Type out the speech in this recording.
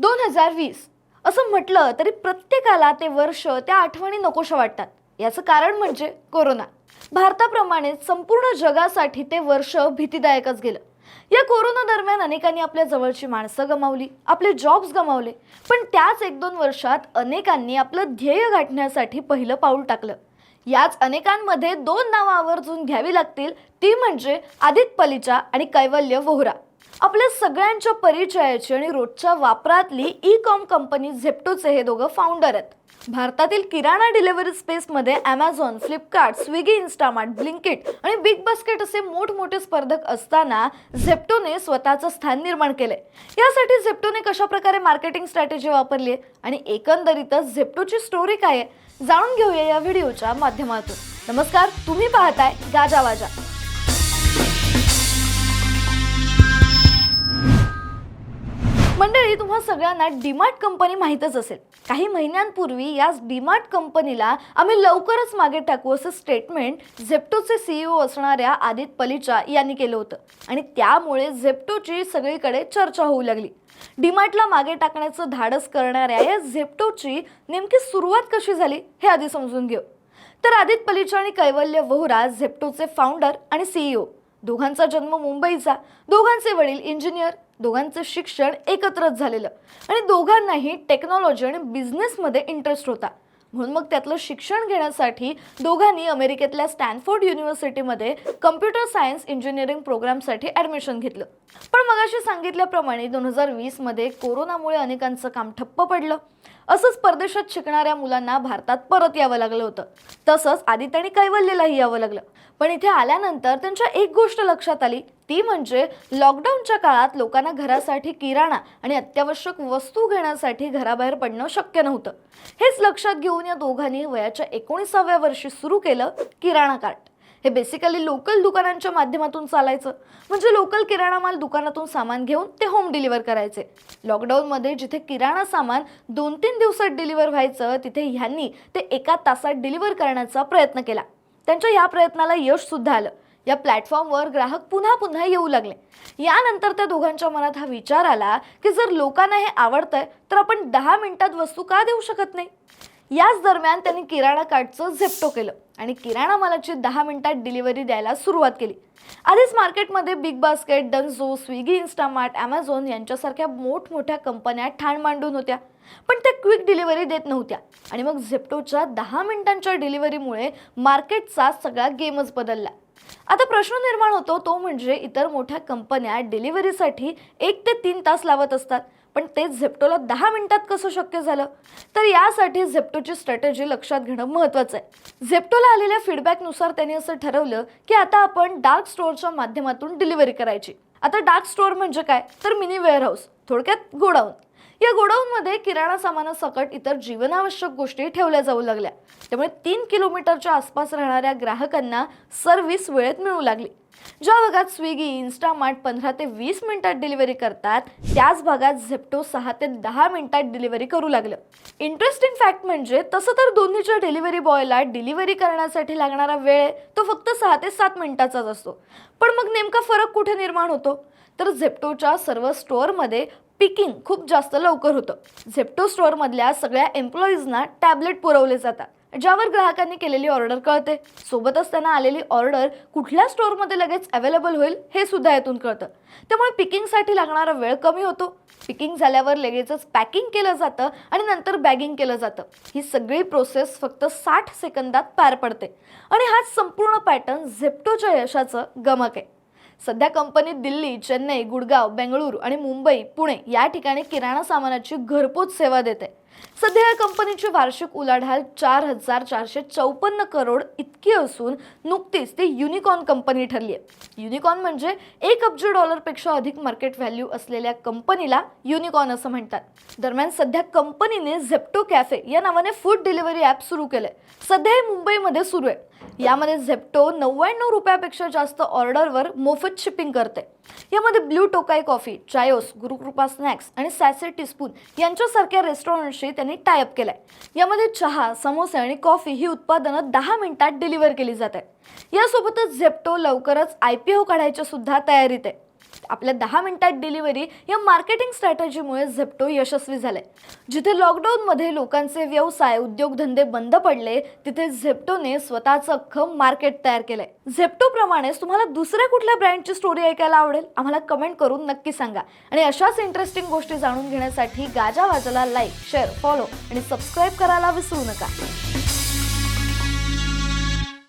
दोन हजार वीस. असं म्हटलं तरी प्रत्येकाला ते वर्ष त्या आठवणी नकोशा वाटतात. याचं कारण म्हणजे कोरोना. भारताप्रमाणे संपूर्ण जगासाठी ते वर्ष भीतीदायकच गेलं. या कोरोना दरम्यान अनेकांनी आपल्या जवळची माणसं गमावली आपले जॉब्स गमावले. पण त्याच एक दोन वर्षात अनेकांनी आपलं ध्येय गाठण्यासाठी पहिलं पाऊल टाकलं. याच अनेकांमध्ये दोन नावं आवर्जून घ्यावी लागतील ती म्हणजे आदित पलिचा आणि कैवल्य वोहरा. आपल्या सगळ्यांच्या परिचयाची आणि रोजच्या वापरातली ई कॉम कंपनी झेप्टोचे हे दोघं फाउंडर आहेत. भारतातील किराणा डिलिव्हरी स्पेसमध्ये Amazon Flipkart Swiggy Instamart Blinkit आणि बिग बास्केट असे मोठमोठे स्पर्धक असताना झेप्टोने स्वतःचं स्थान निर्माण केलंय. यासाठी झेप्टोने कशाप्रकारे मार्केटिंग स्ट्रॅटेजी वापरली आहे आणि एकंदरीतच झेप्टोची स्टोरी काय आहे जाणून घेऊया या व्हिडिओच्या माध्यमातून. नमस्कार तुम्ही पाहताय गाजावाजा मंडळी तुम्हा सगळ्यांना डीमार्ट कंपनी माहीतच असेल. काही महिन्यांपूर्वी याच डीमार्ट कंपनीला आम्ही लवकरच मागे टाकू असं स्टेटमेंट झेप्टोचे सीईओ असणाऱ्या आदित पलिचा यांनी केलं होतं. आणि त्यामुळे झेप्टोची सगळीकडे चर्चा होऊ लागली. डीमार्टला मागे टाकण्याचं धाडस करणाऱ्या या झेप्टोची नेमकी सुरुवात कशी झाली हे आधी समजून घेऊ. तर आदित पलिचा आणि कैवल्य वोहरा झेप्टोचे फाउंडर आणि सीईओ दोघांचा जन्म मुंबईचा. दोघांचे वडील इंजिनियर दोघांचं शिक्षण एकत्रच झालेलं. आणि दोघांनाही टेक्नॉलॉजी आणि बिझनेसमध्ये इंटरेस्ट होता. म्हणून मग त्यातलं शिक्षण घेण्यासाठी दोघांनी अमेरिकेतल्या स्टॅनफोर्ड युनिव्हर्सिटीमध्ये कम्प्युटर सायन्स इंजिनिअरिंग प्रोग्रामसाठी ॲडमिशन घेतलं. पण मगाशी सांगितल्याप्रमाणे दोन हजार वीसमध्ये कोरोनामुळे अनेकांचं काम ठप्प पडलं. असंच परदेशात शिकणाऱ्या मुलांना भारतात परत यावं लागलं होतं. तसंच आदित्य आणि कैवल्यलाही यावं लागलं. पण इथे आल्यानंतर त्यांच्या एक गोष्ट लक्षात आली. ती म्हणजे लॉकडाऊनच्या काळात लोकांना घरासाठी किराणा आणि अत्यावश्यक वस्तू घेण्यासाठी घराबाहेर पडणं शक्य नव्हतं. हेच लक्षात घेऊन या दोघांनी वयाच्या एकोणीसाव्या वर्षी सुरू केलं किराणा कार्ट हे बेसिकली लोकल दुकानांच्या माध्यमातून चालायचं. म्हणजे लोकल किराणा माल दुकानातून सामान घेऊन ते होम डिलिव्हर करायचे. लॉकडाऊनमध्ये जिथे किराणा सामान दोन तीन दिवसात डिलिव्हर व्हायचं तिथे ह्यांनी ते एका तासात डिलिव्हर करण्याचा प्रयत्न केला. त्यांच्या या प्रयत्नाला यश सुद्धा आलं. या प्लॅटफॉर्मवर ग्राहक पुन्हा पुन्हा येऊ लागले. यानंतर त्या दोघांच्या मनात हा विचार आला की जर लोकांना हे आवडतंय तर आपण दहा मिनिटात वस्तू का देऊ शकत नाही? याच दरम्यान त्यांनी किराणा कार्टचं झेप्टो केलं आणि किराणा मालाची दहा मिनिटात डिलिव्हरी द्यायला सुरुवात केली. आधीच मार्केटमध्ये big basket Dunzo Swiggy Instamart Amazon यांच्यासारख्या मोठमोठ्या कंपन्या ठाण मांडून होत्या. पण त्या क्विक डिलिव्हरी देत नव्हत्या आणि मग झेप्टोच्या दहा मिनिटांच्या डिलिव्हरीमुळे मार्केटचा सगळा गेमच बदलला. आता प्रश्न निर्माण होतो तो म्हणजे इतर मोठ्या कंपन्या डिलिव्हरीसाठी एक ते तीन तास लावत असतात. पण ते झेप्टोला दहा मिनिटात कसं शक्य झालं? तर यासाठी झेप्टोची स्ट्रॅटेजी लक्षात घेणं महत्त्वाचं आहे. झेप्टोला आलेल्या फीडबॅकनुसार त्यांनी असं ठरवलं की आता आपण डार्क स्टोअरच्या माध्यमातून डिलिव्हरी करायची. आता डार्क स्टोअर म्हणजे काय? तर मिनी वेअरहाऊस थोडक्यात गोडाऊन. या गोडाऊनमध्ये किराणा सामानासकट इतर जीवनावश्यक गोष्टी ठेवल्या जाऊ लागल्या. त्यामुळे तीन किलोमीटरच्या आसपास राहणाऱ्या ग्राहकांना सर्व्हिस वेळेत मिळू लागली. ज्या भागात स्विगी इन्स्टामार्ट पंधरा ते वीस मिनिटात डिलिव्हरी करतात त्याच भागात झेप्टो सहा ते दहा मिनिटात डिलिव्हरी करू लागलं. इंटरेस्टिंग फॅक्ट म्हणजे तसं तर दोन्हीच्या डिलिव्हरी बॉयला डिलिव्हरी करण्यासाठी लागणारा वेळ तो फक्त सहा ते सात मिनिटाचाच असतो. पण मग नेमका फरक कुठे निर्माण होतो? तर झेप्टोच्या सर्व स्टोअरमध्ये पिकिंग खूप जास्त लवकर होतं. झेप्टो स्टोअरमधल्या सगळ्या एम्प्लॉईजना टॅबलेट पुरवले जातात ज्यावर ग्राहकांनी केलेली ऑर्डर कळते. सोबतच त्यांना आलेली ऑर्डर कुठल्या स्टोअरमध्ये लगेच अवेलेबल होईल हे सुद्धा यातून कळतं. त्यामुळे पिकिंगसाठी लागणारा वेळ कमी होतो. पिकिंग झाल्यावर लगेचच पॅकिंग केलं जातं आणि नंतर बॅगिंग केलं जातं. ही सगळी प्रोसेस फक्त साठ सेकंदात पार पडते. आणि हाच संपूर्ण पॅटर्न झेप्टोच्या यशाचं गमक आहे. सध्या कंपनीत दिल्ली चेन्नई गुडगाव बेंगळुरू आणि मुंबई पुणे या ठिकाणी किराणा सामानाची घरपोच सेवा देते. सध्या या कंपनीची वार्षिक उलाढाल चार हजार चारशे चौपन्न करोड इतकी असून नुकतीच ती युनिकॉर्न कंपनी ठरली आहे. युनिकॉर्न म्हणजे एक अब्ज डॉलरपेक्षा अधिक मार्केट व्हॅल्यू असलेल्या कंपनीला युनिकॉर्न असं म्हणतात. दरम्यान सध्या कंपनीने झेप्टो कॅफे या नावाने फूड डिलिव्हरी ॲप सुरू केलंय. सध्या हे मुंबईमध्ये सुरू आहे. यामध्ये झेप्टो नव्याण्णव रुपयापेक्षा जास्त ऑर्डरवर मोफत शिपिंग करते यामध्ये Blue Tokai coffee Chaayos Gurukripa snacks आणि सॅसे टीस्पून यांच्यासारख्या रेस्टॉरंटशी त्यांनी टायअप केलाय. यामध्ये चहा समोसे आणि कॉफी ही उत्पादनं दहा मिनिटात डिलिव्हर केली जात. आहेत यासोबतच झेप्टो लवकरच आय पी ओ काढायच्या सुद्धा तयारीत आहे. आपल्या दहा मिनिटात डिलिव्हरी या मार्केटिंग स्ट्रॅटजीमुळे झेप्टो यशस्वी झाले जिथे लॉकडाऊनमध्ये लोकांचे व्यवसाय उद्योगधंदे बंद पडले तिथे झेप्टोने स्वतःचं अख्खं मार्केट तयार केलंय. आहे झेप्टोप्रमाणेच तुम्हाला दुसऱ्या कुठल्या ब्रँडची स्टोरी ऐकायला आवडेल? आम्हाला कमेंट करून नक्की सांगा. आणि अशाच इंटरेस्टिंग गोष्टी जाणून घेण्यासाठी गाजा वाजाला लाईक शेअर फॉलो आणि सबस्क्राईब करायला विसरू नका.